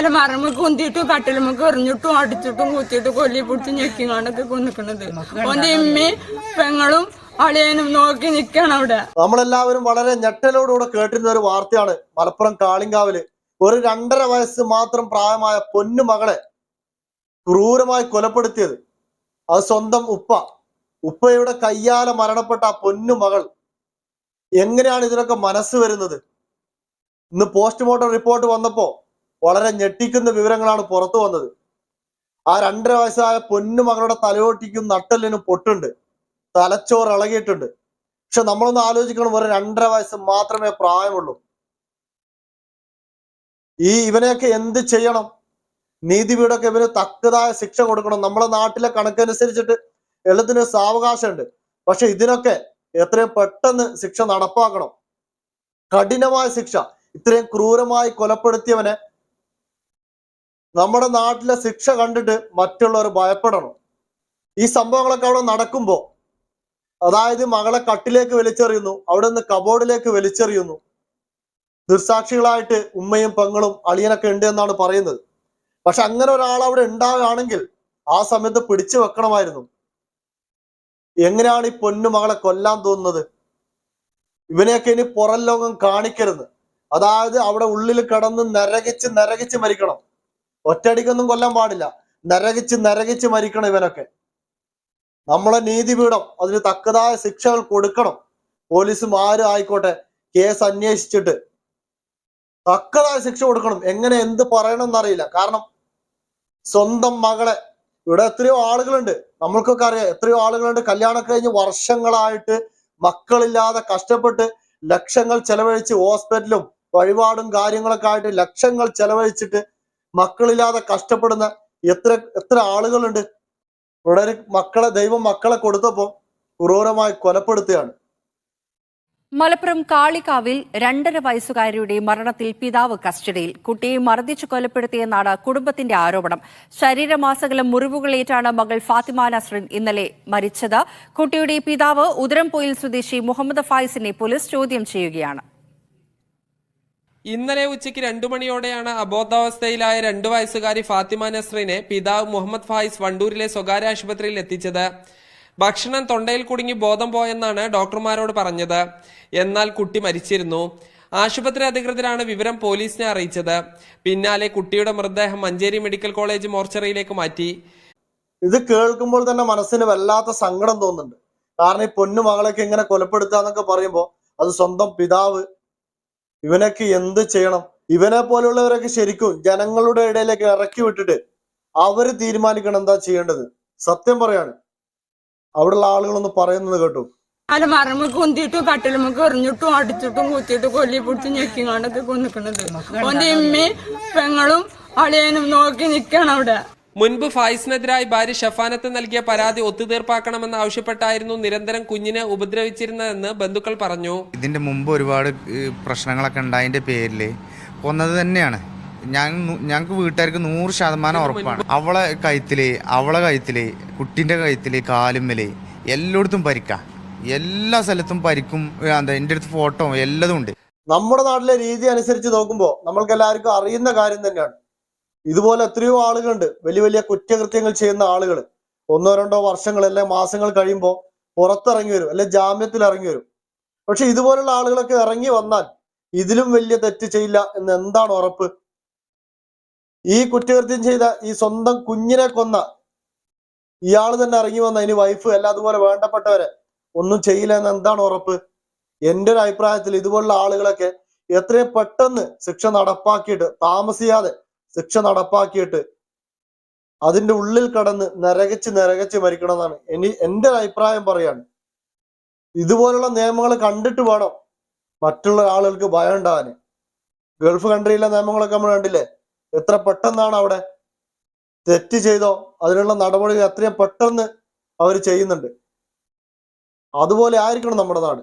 അലമാറമ്മ കുന്തിയിട്ടും കട്ടിലുമ്മക്ക് എറിഞ്ഞിട്ടും അടിച്ചിട്ടും കുത്തിയിട്ടും കൊല്ലി പിടിച്ച് ഞെക്കിങ്ങാണ്ടൊക്കെ കൊന്നിക്കണത്. ഓന്റെ ഇമ്മയും പെങ്ങളും അളിയനും നോക്കി നിക്കണം അവിടെ. നമ്മളെല്ലാവരും വളരെ ഞെട്ടലോടുകൂടെ കേട്ടിരുന്ന ഒരു വാർത്തയാണ് മലപ്പുറം കാളിങ്കാവിൽ. ഒരു രണ്ടര വയസ്സ് മാത്രം പ്രായമായ പൊന്നു മകളെ ക്രൂരമായി കൊലപ്പെടുത്തിയത്. അത് സ്വന്തം ഉപ്പ. ഉപ്പയുടെ കയ്യാലെ മരണപ്പെട്ട ആ പൊന്നു മകൾ. എങ്ങനെയാണ് ഇതിനൊക്കെ മനസ്സ് വരുന്നത്? ഇന്ന് പോസ്റ്റ്മോർട്ടം റിപ്പോർട്ട് വന്നപ്പോ വളരെ ഞെട്ടിക്കുന്ന വിവരങ്ങളാണ് പുറത്തു വന്നത്. ആ രണ്ടര വയസ്സായ പൊന്നു മകളുടെ തലയോട്ടിക്കും നട്ടലിനും പൊട്ടുണ്ട്. തലച്ചോറ് ഇളകിയിട്ടുണ്ട്. പക്ഷെ നമ്മളൊന്ന് ആലോചിക്കണം ഒരു രണ്ടര വയസ്സ് മാത്രമേ പ്രായമുള്ളൂ. ഈ ഇവനെയൊക്കെ എന്ത് ചെയ്യണം? നീതിപീഠമൊക്കെ ഇവന് തക്കതായ ശിക്ഷ കൊടുക്കണം. നമ്മളെ നാട്ടിലെ കണക്കനുസരിച്ചിട്ട് എളുപ്പത്തിന് സാവകാശമുണ്ട്. പക്ഷെ ഇതിനൊക്കെ എത്രയും പെട്ടെന്ന് ശിക്ഷ നടപ്പാക്കണം. കഠിനമായ ശിക്ഷ. ഇത്രയും ക്രൂരമായി കൊലപ്പെടുത്തിയവനെ നമ്മുടെ നാട്ടിലെ ശിക്ഷ കണ്ടിട്ട് മറ്റുള്ളവർ ഭയപ്പെടണം. ഈ സംഭവങ്ങളൊക്കെ അവിടെ നടക്കുമ്പോൾ അതായത് മകളെ കട്ടിലേക്ക് വലിച്ചെറിയുന്നു അവിടെ നിന്ന് കബോർഡിലേക്ക് വലിച്ചെറിയുന്നു. ദുർസാക്ഷികളായിട്ട് ഉമ്മയും പെങ്ങളും അളിയനൊക്കെ ഉണ്ട് എന്നാണ് പറയുന്നത്. പക്ഷെ അങ്ങനെ ഒരാൾ അവിടെ ഉണ്ടാവുകയാണെങ്കിൽ ആ സമയത്ത് പിടിച്ചു വെക്കണമായിരുന്നു. എങ്ങനെയാണ് ഈ പൊന്നു മകളെ കൊല്ലാൻ തോന്നുന്നത്? ഇവനെയൊക്കെ ഇനി പുറം ലോകം കാണിക്കരുത്. അതായത് അവിടെ ഉള്ളിൽ കിടന്ന് നരകിച്ച് നരകിച്ച് മരിക്കണം. ഒറ്റയടിക്കൊന്നും കൊല്ലാൻ പാടില്ല. നരകിച്ച് നരകിച്ച് മരിക്കണം ഇവനൊക്കെ. നമ്മളെ നീതിപീഠം അതിന് തക്കതായ ശിക്ഷകൾ കൊടുക്കണം. പോലീസും ആരും ആയിക്കോട്ടെ കേസ് അന്വേഷിച്ചിട്ട് തക്കതായ ശിക്ഷ കൊടുക്കണം. എങ്ങനെ എന്ത് പറയണം എന്നറിയില്ല കാരണം സ്വന്തം മകളെ ഇവിടെ എത്രയോ ആളുകളുണ്ട്. നമ്മൾക്കൊക്കെ അറിയാം എത്രയോ ആളുകളുണ്ട്. കല്യാണം കഴിഞ്ഞ് വർഷങ്ങളായിട്ട് മക്കളില്ലാതെ കഷ്ടപ്പെട്ട് ലക്ഷങ്ങൾ ചെലവഴിച്ച് ഹോസ്പിറ്റലും വഴിപാടും കാര്യങ്ങളൊക്കെ ആയിട്ട് ലക്ഷങ്ങൾ ചെലവഴിച്ചിട്ട് മക്കളില്ലാതെ കഷ്ടപ്പെടുന്ന എത്ര എത്ര ആളുകളുണ്ട്. ഒരു മക്കളെ ദൈവം മക്കളെ കൊടുത്തപ്പോ ക്രൂരമായി കൊലപ്പെടുത്തുകയാണ്. മലപ്പുറം കാളികാവിൽ രണ്ടര വയസ്സുകാരിയുടെ മരണത്തിൽ പിതാവ് കസ്റ്റഡിയിൽ. കുട്ടിയെ മർദ്ദിച്ചു കൊലപ്പെടുത്തിയെന്നാണ് കുടുംബത്തിന്റെ ആരോപണം. ശരീരമാസകലം മുറിവുകളേറ്റാണ് മകൾ ഫാത്തിമ നസ്രിൻ ഇന്നലെ മരിച്ചത്. കുട്ടിയുടെ പിതാവ് ഉദരംപൊയിൽ സ്വദേശി മുഹമ്മദ് ഫായിസിനെ പോലീസ് ചോദ്യം ചെയ്യുകയാണ്. ഇന്നലെ ഉച്ചയ്ക്ക് രണ്ടു മണിയോടെയാണ് അബോധാവസ്ഥയിലായ രണ്ടു വയസ്സുകാരി ഫാത്തിമ നസ്രിനെ പിതാവ് മുഹമ്മദ് ഫായിസ് വണ്ടൂരിലെ സ്വകാര്യ ആശുപത്രിയിൽ എത്തിച്ചത്. ഭക്ഷണം തൊണ്ടയിൽ കുടുങ്ങി ബോധം പോയെന്നാണ് ഡോക്ടർമാരോട് പറഞ്ഞത്. എന്നാൽ കുട്ടി മരിച്ചിരുന്നു. ആശുപത്രി അധികൃതരാണ് വിവരം പോലീസിനെ അറിയിച്ചത്. പിന്നാലെ കുട്ടിയുടെ മൃതദേഹം മഞ്ചേരി മെഡിക്കൽ കോളേജ് മോർച്ചറിയിലേക്ക് മാറ്റി. ഇത് കേൾക്കുമ്പോൾ തന്നെ മനസ്സിന് വല്ലാത്ത സങ്കടം തോന്നുന്നുണ്ട്. കാരണം ഈ പൊന്നു മകളൊക്കെ എങ്ങനെ കൊലപ്പെടുത്താന്നൊക്കെ പറയുമ്പോൾ അത് സ്വന്തം പിതാവ് ഇവനൊക്കെ എന്ത് ചെയ്യണം? ഇവനെ പോലുള്ളവരൊക്കെ ശരിക്കും ജനങ്ങളുടെ ഇടയിലേക്ക് ഇറക്കി വിട്ടിട്ട് അവർ തീരുമാനിക്കണം എന്താ ചെയ്യേണ്ടത്. സത്യം പറയാണ്. അവിടെയുള്ള ആളുകളൊന്ന് പറയുന്നത് കേട്ടു. അല്ല അലമാറമ്മ കുന്തിയിട്ടും കട്ടിലുമ്മക്ക് എറിഞ്ഞിട്ടും അടിച്ചിട്ടും കുത്തിയിട്ടും കൊല്ലി പിടിച്ച് ഞെക്കിങ്ങാണ്ടൊക്കെ കൊന്നിക്കണത്. ഓന്റെ ഇമ്മയും പെങ്ങളും അളിയനും നോക്കി നിക്കണം അവിടെ. മുൻപ് ഫായിസിനെതിരായി ഭാര്യ ഷഫാനത്ത് നൽകിയ പരാതി ഒത്തുതീർപ്പാക്കണമെന്ന് ആവശ്യപ്പെട്ടായിരുന്നു നിരന്തരം കുഞ്ഞിനെ ഉപദ്രവിച്ചിരുന്നതെന്ന് ബന്ധുക്കൾ പറഞ്ഞു. ഇതിന്റെ മുമ്പ് ഒരുപാട് പ്രശ്നങ്ങളൊക്കെ ഉണ്ടായതിന്റെ പേരിൽ കൊന്നത് തന്നെയാണ്. ഞാൻ ഞങ്ങൾക്ക് വീട്ടുകാർക്ക് നൂറ് ശതമാനം ഉറപ്പാണ്. അവളെ കഴുത്തിൽ അവളെ കഴുത്തിൽ കുട്ടിന്റെ കഴുത്തിൽ കാലുമ്മൽ എല്ലായിടത്തും പരിക്ക. എല്ലാ സ്ഥലത്തും പരിക്കും എന്താ എന്റെ അടുത്ത് ഫോട്ടോ എല്ലതും ഉണ്ട്. നമ്മുടെ നാട്ടിലെ രീതി അനുസരിച്ച് നോക്കുമ്പോൾ നമ്മൾക്ക് എല്ലാവർക്കും അറിയുന്ന കാര്യം തന്നെയാണ്. ഇതുപോലെ എത്രയോ ആളുകളുണ്ട്. വലിയ വലിയ കുറ്റകൃത്യങ്ങൾ ചെയ്യുന്ന ആളുകൾ ഒന്നോ രണ്ടോ വർഷങ്ങൾ അല്ലെ മാസങ്ങൾ കഴിയുമ്പോൾ പുറത്തിറങ്ങി വരും. അല്ലെ ജാമ്യത്തിൽ ഇറങ്ങി വരും. പക്ഷെ ഇതുപോലുള്ള ആളുകളൊക്കെ ഇറങ്ങി വന്നാൽ ഇതിലും വലിയ തെറ്റ് ചെയ്യില്ല എന്ന് എന്താണ് ഉറപ്പ്? ഈ കുറ്റകൃത്യം ചെയ്ത ഈ സ്വന്തം കുഞ്ഞിനെ കൊന്ന ഇയാൾ തന്നെ ഇറങ്ങി വന്ന ഇനി വൈഫ് അല്ല അതുപോലെ വേണ്ടപ്പെട്ടവരെ ഒന്നും ചെയ്യില്ല എന്ന് എന്താണ് ഉറപ്പ്? എന്റെ ഒരു അഭിപ്രായത്തിൽ ഇതുപോലുള്ള ആളുകളൊക്കെ എത്രയും പെട്ടെന്ന് ശിക്ഷ നടപ്പാക്കിയിട്ട് താമസിയാതെ ശിക്ഷ നടപ്പാക്കിയിട്ട് അതിന്റെ ഉള്ളിൽ കടന്ന് നരകച്ച് നരകച്ച് മരിക്കണം എന്നാണ് ഇനി എന്റെ ഒരു അഭിപ്രായം പറയാണ്. ഇതുപോലുള്ള നിയമങ്ങൾ കണ്ടിട്ട് വേണം മറ്റുള്ള ആളുകൾക്ക് ഭയം ഉണ്ടാവാന് ഗൾഫ് കൺട്രിയിലെ നിയമങ്ങളൊക്കെ നമ്മൾ കണ്ടില്ലേ? എത്ര പെട്ടെന്നാണ് അവിടെ തെറ്റ് ചെയ്തോ അതിനുള്ള നടപടികൾ എത്രയും പെട്ടെന്ന് അവർ ചെയ്യുന്നുണ്ട്. അതുപോലെ ആയിരിക്കണം നമ്മുടെ നാട്.